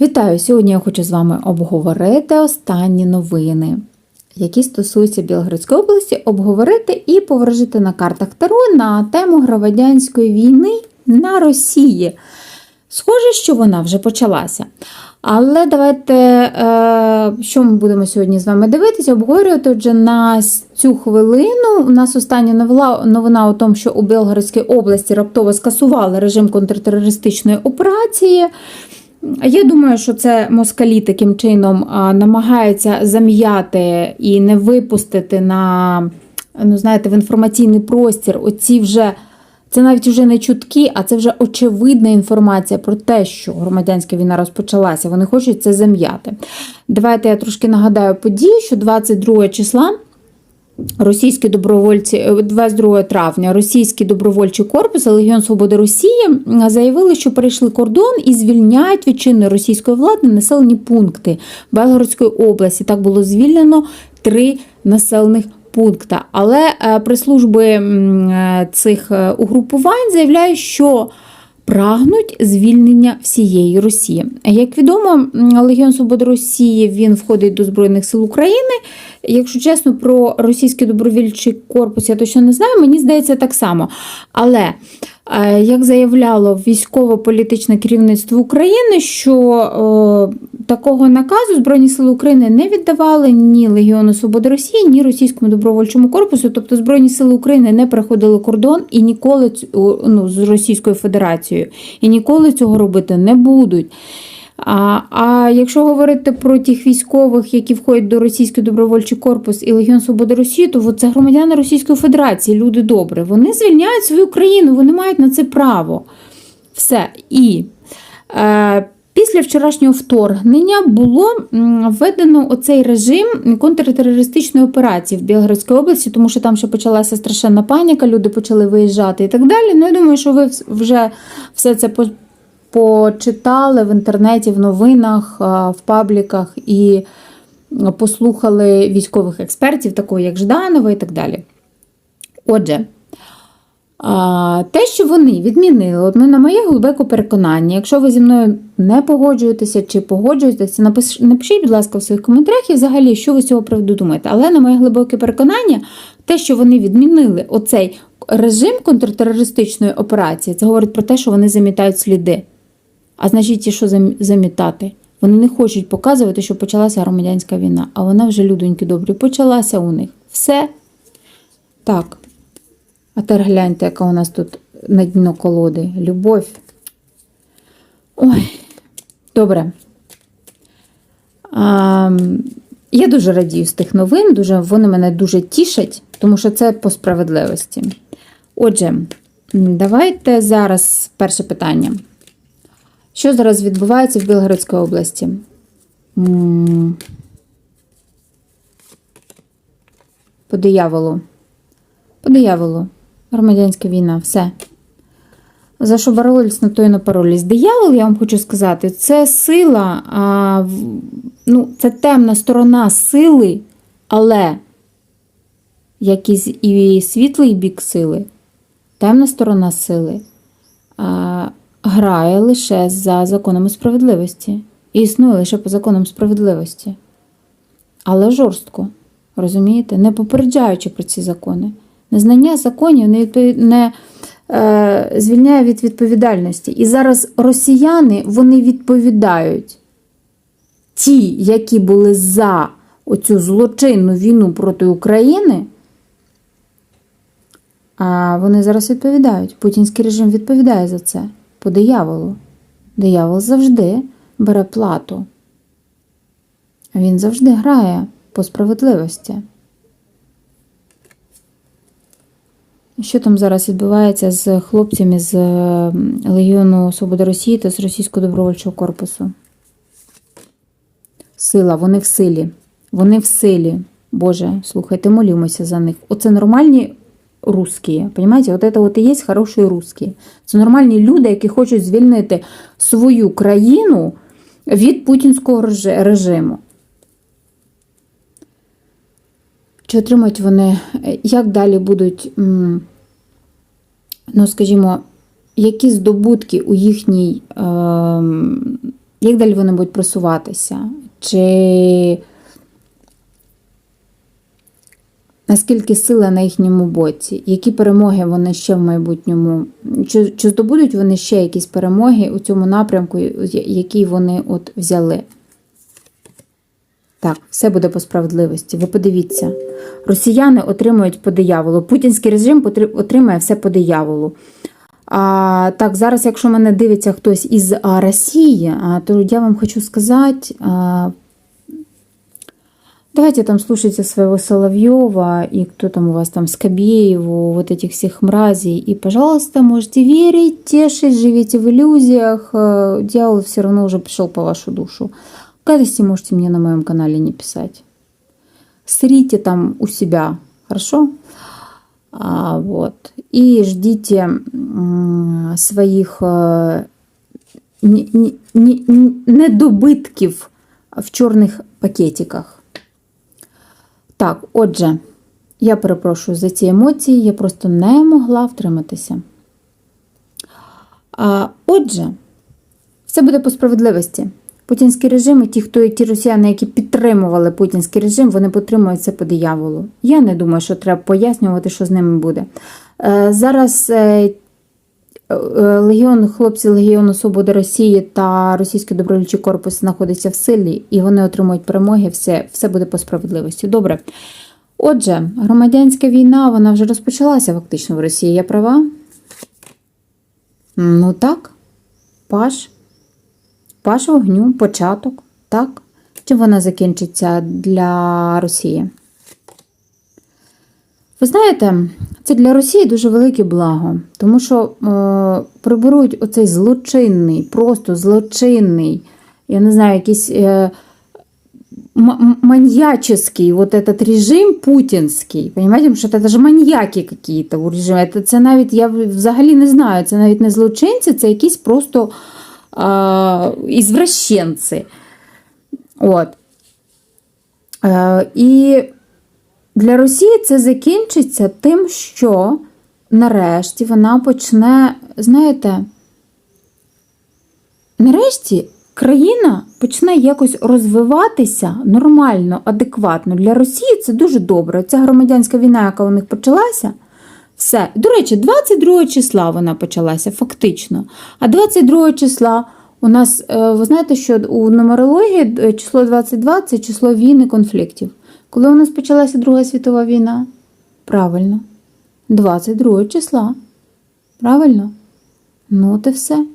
Вітаю! Сьогодні я хочу з вами обговорити останні новини, які стосуються Білгородської області, обговорити і поворожити на картах Таро на тему громадянської війни на Росії. Схоже, що вона вже почалася. Але давайте, е, що ми будемо сьогодні з вами дивитися, обговорювати. Отже, на цю хвилину у нас остання новина, новина у тому, що у Білгородській області раптово скасували режим контртерористичної операції. Я думаю, що це москалі таким чином намагаються зам'яти і не випустити на ну, знаєте, в інформаційний простір оці вже. Це навіть вже не чутки, а це вже очевидна інформація про те, що громадянська війна розпочалася. Вони хочуть це зам'яти. Давайте я трошки нагадаю події, що 22 числа російські добровольці, 22 травня, російський добровольчий корпус Легіон Свободи Росії заявили, що перейшли кордон і звільняють від чинної російської влади населені пункти Белгородської області. Так було звільнено три населених пункта. Але е, прес-служби е, цих е, угрупувань заявляють, що прагнуть звільнення всієї Росії. Як відомо, Легіон Свободи Росії він входить до Збройних сил України. Якщо чесно, про російський добровільчий корпус я точно не знаю, мені здається так само. Але е, як заявляло військово-політичне керівництво України, що е, такого наказу Збройні Сили України не віддавали ні Легіону Свободи Росії, ні російському добровольчому корпусу. Тобто Збройні Сили України не переходили кордон і ніколи ну, з Російською Федерацією, і ніколи цього робити не будуть. А, а якщо говорити про тих військових, які входять до російський добровольчий корпус і Легіон Свободи Росії, то це громадяни Російської Федерації, люди добрі. Вони звільняють свою країну, вони мають на це право. Все. І е, після вчорашнього вторгнення було введено оцей режим контртерористичної операції в Білгородській області, тому що там ще почалася страшенна паніка, люди почали виїжджати і так далі. Ну, я думаю, що ви вже все це почитали в інтернеті, в новинах, в пабліках і послухали військових експертів, такого як Жданова і так далі. Отже, те, що вони відмінили, от на моє глибоке переконання, якщо ви зі мною не погоджуєтеся чи погоджуєтеся, напиш, напишіть, будь ласка, в своїх коментарях і взагалі, що ви з цього приводу думаєте. Але на моє глибоке переконання, те, що вони відмінили оцей режим контртерористичної операції, це говорить про те, що вони замітають сліди. А значить, ті, що замітати. Вони не хочуть показувати, що почалася громадянська війна, а вона вже, людоньки добрі, почалася у них. Все. Так. А тепер гляньте, яка у нас тут на дно колоди. Любов. Ой, добре. А, я дуже радію з тих новин, дуже, вони мене дуже тішать, тому що це по справедливості. Отже, давайте зараз перше питання. Що зараз відбувається в Білгородській області? По дияволу. По дияволу. Громадянська війна, все. За що боролись, на то і напоролись. Диявол, я вам хочу сказати, це сила, а, ну, це темна сторона сили, але як і, світлий бік сили, темна сторона сили а, грає лише за законами справедливості. І існує лише по законам справедливості. Але жорстко, розумієте, не попереджаючи про ці закони. Незнання законів не, не е, звільняє від відповідальності. І зараз росіяни вони відповідають. Ті, які були за оцю злочинну війну проти України, а вони зараз відповідають. Путінський режим відповідає за це по дияволу. Диявол завжди бере плату. Він завжди грає по справедливості. Що там зараз відбувається з хлопцями з е, Легіону Свободи Росії та з Російського добровольчого корпусу? Сила, вони в силі. Вони в силі. Боже, слухайте, молімося за них. Оце нормальні русські. Понимаете? От це от і є хороші русські. Це нормальні люди, які хочуть звільнити свою країну від путінського режиму. Чи отримають вони, е, як далі будуть, ну, скажімо, які здобутки у їхній ем, Як далі вони будуть просуватися? Чи наскільки сила на їхньому боці? Які перемоги вони ще в майбутньому? Чи, чи здобудуть вони ще якісь перемоги у цьому напрямку, який вони от взяли? Так, все буде по справедливості. Ви подивіться, росіяни отримують по дияволу. Путінський режим отримує все по дияволу. А, так, зараз, якщо мене дивиться хтось із а, Росії, а, то я вам хочу сказати. А, Давайте там слушайте своего Соловьева и кто там у вас там, Скобееву, вот этих всех мразей. И, пожалуйста, можете верить, тешить, живите в иллюзиях. Э, Дьявол все равно уже пришел по вашу душу. Гадости можете мне на моем канале не писать. Срите там у себя, хорошо? А, вот. И ждите своих э, не- не- не- недобитків в чорних пакетиках. Так, отже, я перепрошую за ці емоції, я просто не могла втриматися. А, отже, все буде по справедливості. Путінський режим і ті, хто ті росіяни, які підтримували путінський режим, вони потримують це по дияволу. Я не думаю, що треба пояснювати, що з ними буде. Е, зараз е, е, Легіон, хлопці Легіону Свободи Росії та Російський добровольчий корпус знаходяться в силі, і вони отримують перемоги. Все, все буде по справедливості. Добре. Отже, громадянська війна вона вже розпочалася фактично в Росії. Я права? Ну так, паш. Паш вогню, початок, так? Чим вона закінчиться для Росії? Ви знаєте, це для Росії дуже велике благо, тому що е, приберуть оцей злочинний, просто злочинний, я не знаю, якийсь е, маньяческий вот режим путінський. Понимаете, що це ж маньяки какие-то у режиму. Це, навіть, я взагалі не знаю, це навіть не злочинці, це якісь просто ізвращенці. От. І для Росії це закінчиться тим, що нарешті вона почне, знаєте, нарешті країна почне якось розвиватися нормально, адекватно. Для Росії це дуже добре. Ця громадянська війна, яка у них почалася, все. До речі, 22 числа вона почалася, фактично. А 22 числа у нас, е, ви знаєте, що у нумерології е, число 22 це число війн і конфліктів. Коли у нас почалася Друга світова війна? Правильно. 22 числа. Правильно? Ну, от і все.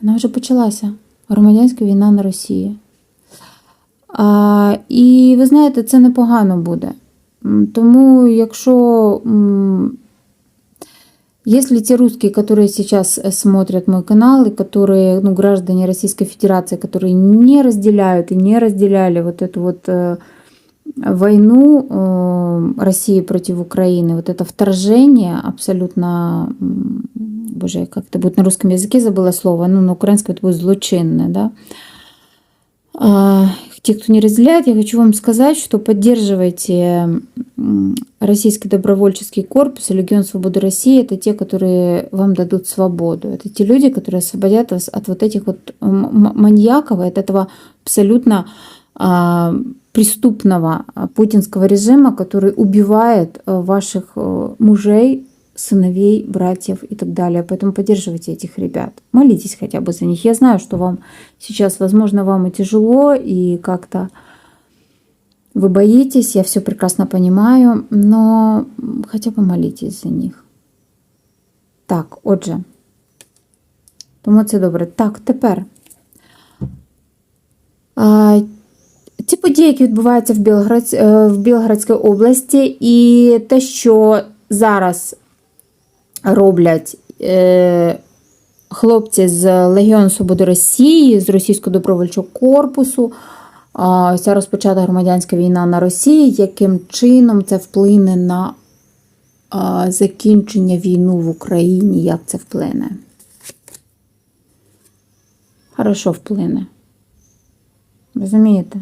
Вона вже почалася. Громадянська війна на Росії. А, і ви знаєте, це непогано буде. Тому, якщо если те русские, которые сейчас э, смотрят мой канал, и которые, ну, граждане Российской Федерации, которые не разделяют и не разделяли вот эту вот э, войну э, России против Украины, вот это вторжение абсолютно, боже, как это будет на русском языке, забыла слово, ну, на украинском это будет злочинное, да, а, те, кто не разделяет, я хочу вам сказать, что поддерживайте Российский добровольческий корпус и Легион Свободы России. Это те, которые вам дадут свободу. Это те люди, которые освободят вас от вот этих вот маньяков, от этого абсолютно а, преступного а, путинского режима, который убивает а, ваших а, мужей, сыновей, братьев и так далее. Поэтому поддерживайте этих ребят. Молитесь хотя бы за них. Я знаю, что вам сейчас, возможно, вам и тяжело, и как-то вы боитесь, я все прекрасно понимаю, но хотя бы молитесь за них. Так, отже. Тому це добре. Так, тепер. А, ці події, які відбуваються в, Білград, е, в Білградській області, і те, що зараз роблять е, хлопці з Легіону Свободи Росії, з Російського добровольчого корпусу. А, Ця розпочата громадянська війна на Росії, яким чином це вплине на закінчення війни в Україні, як це вплине? Хорошо вплине. Розумієте?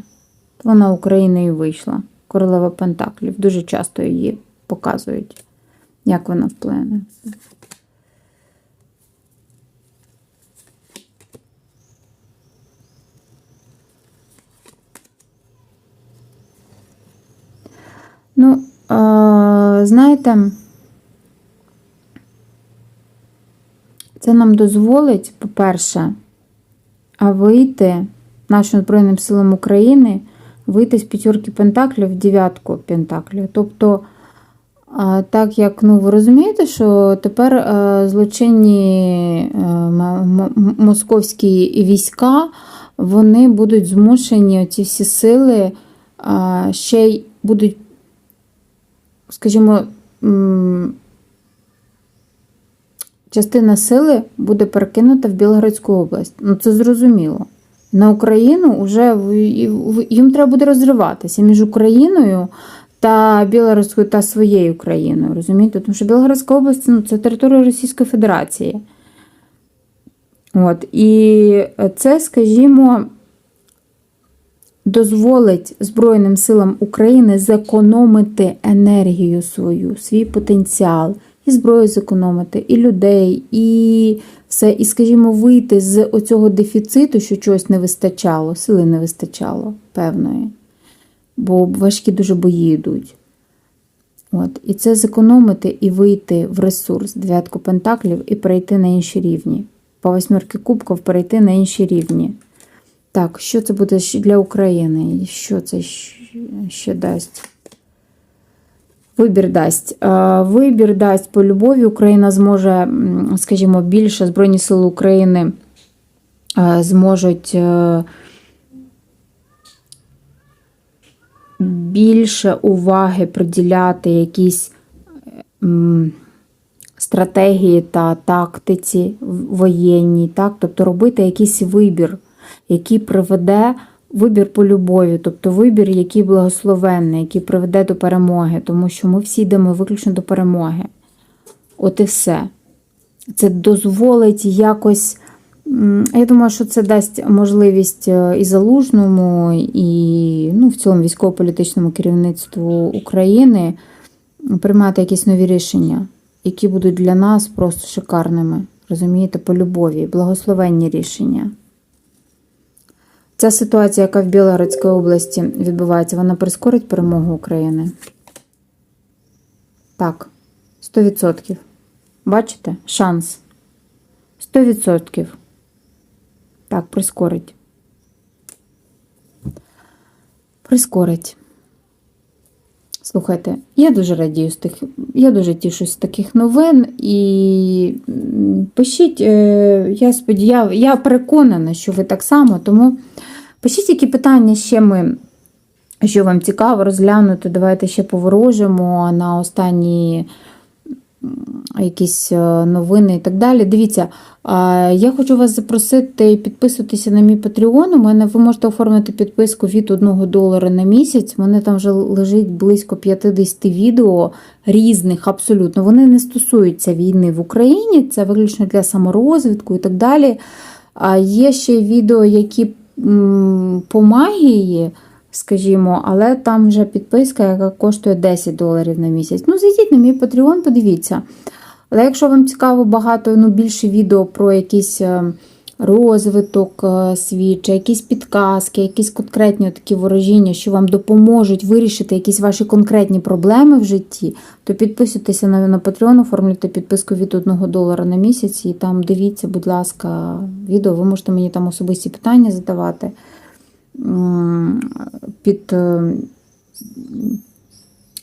Вона Україною вийшла. Королева Пентаклів. Дуже часто її показують, як вона вплине? Ну, знаєте, це нам дозволить, по-перше, вийти нашим Збройним силам України, вийти з п'ятірки Пентаклів в дев'ятку Пентаклів. Тобто так як ну, ви розумієте, що тепер е, злочинні е, московські війська вони будуть змушені ці всі сили ще й будуть, скажімо, частина сили буде перекинута в Білгородську область. Ну, це зрозуміло. На Україну вже їм треба буде розриватися між Україною та Білоруською та своєю країною. Розумієте? Тому що Білгородська область ну, це територія Російської Федерації. От, і це, скажімо, дозволить Збройним силам України зекономити енергію свою, свій потенціал, і зброю зекономити, і людей, і все, і, скажімо, вийти з оцього дефіциту, що чогось не вистачало, сили не вистачало певної. Бо важкі дуже бої йдуть. От, і це зекономити і вийти в ресурс дев'ятку пентаклів і перейти на інші рівні. По восьмерки кубків перейти на інші рівні. Так, що це буде для України? Що це ще- дасть? Вибір дасть. Е, Вибір дасть по любові. Україна зможе, скажімо, більше Збройні Сили України е, зможуть е, більше уваги приділяти якісь стратегії та тактиці воєнній, так? тобто робити якийсь вибір, який приведе вибір по любові, тобто вибір, який благословенний, який приведе до перемоги, тому що ми всі йдемо виключно до перемоги. От і все. Це дозволить якось. Я думаю, що це дасть можливість е, і залужному, і ну, в цілому військово-політичному керівництву України приймати якісь нові рішення, які будуть для нас просто шикарними. Розумієте, по любові, благословенні рішення. Ця ситуація, яка в Білгородській області відбувається, вона прискорить перемогу України? Так, 100%. Бачите? Шанс. 100%. Так, прискорить. Прискорить. Слухайте, я дуже радію з тих, я дуже тішусь з таких новин і пишіть, е, я сподіваю, я переконана, що ви так само, тому пишіть, які питання ще ми, що вам цікаво розглянути. Давайте ще поворожимо на останні м, якісь е, новини і так далі. Дивіться, я хочу вас запросити підписуватися на мій Patreon. У мене ви можете оформити підписку від 1 долара на місяць. У мене там вже лежить близько 50 відео різних абсолютно. Вони не стосуються війни в Україні, це виключно для саморозвитку і так далі. А є ще відео, які по магії. Скажімо, але там вже підписка, яка коштує 10 доларів на місяць. Ну, зайдіть на мій Patreon, подивіться. Але якщо вам цікаво багато, ну, більше відео про якийсь е, розвиток е, свій, якісь підказки, якісь конкретні такі ворожіння, що вам допоможуть вирішити якісь ваші конкретні проблеми в житті, то підписуйтеся на, на Patreon, оформлюйте підписку від 1 долара на місяць і там дивіться, будь ласка, відео. Ви можете мені там особисті питання задавати під. е,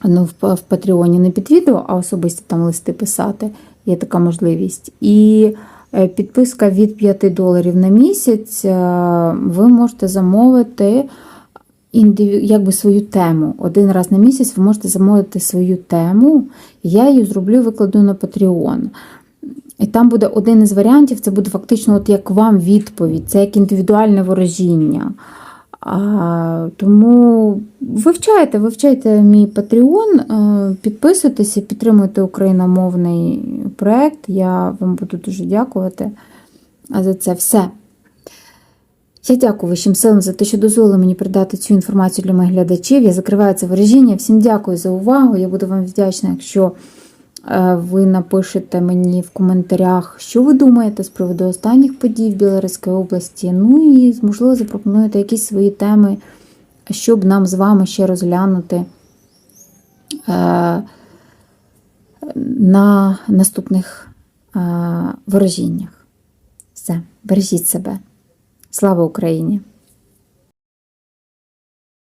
ну, в, Патреоні не під відео, а особисто там листи писати. Є така можливість. І е, підписка від 5 доларів на місяць. е, Ви можете замовити якби свою тему. Один раз на місяць ви можете замовити свою тему. Я її зроблю, викладу на Patreon. І там буде один із варіантів, це буде фактично от як вам відповідь, це як індивідуальне ворожіння. А, тому вивчайте, вивчайте мій Patreon, е, підписуйтеся, підтримуйте україномовний проект. Я вам буду дуже дякувати за це все. Я дякую Вищим силам за те, що дозволили мені передати цю інформацію для моїх глядачів. Я закриваю це ворожіння. Всім дякую за увагу. Я буду вам вдячна, якщо ви напишете мені в коментарях, що ви думаєте з приводу останніх подій в Білоруській області. Ну і, можливо, запропонуєте якісь свої теми, щоб нам з вами ще розглянути. Е, на наступних е, ворожіннях. Все, бережіть себе. Слава Україні!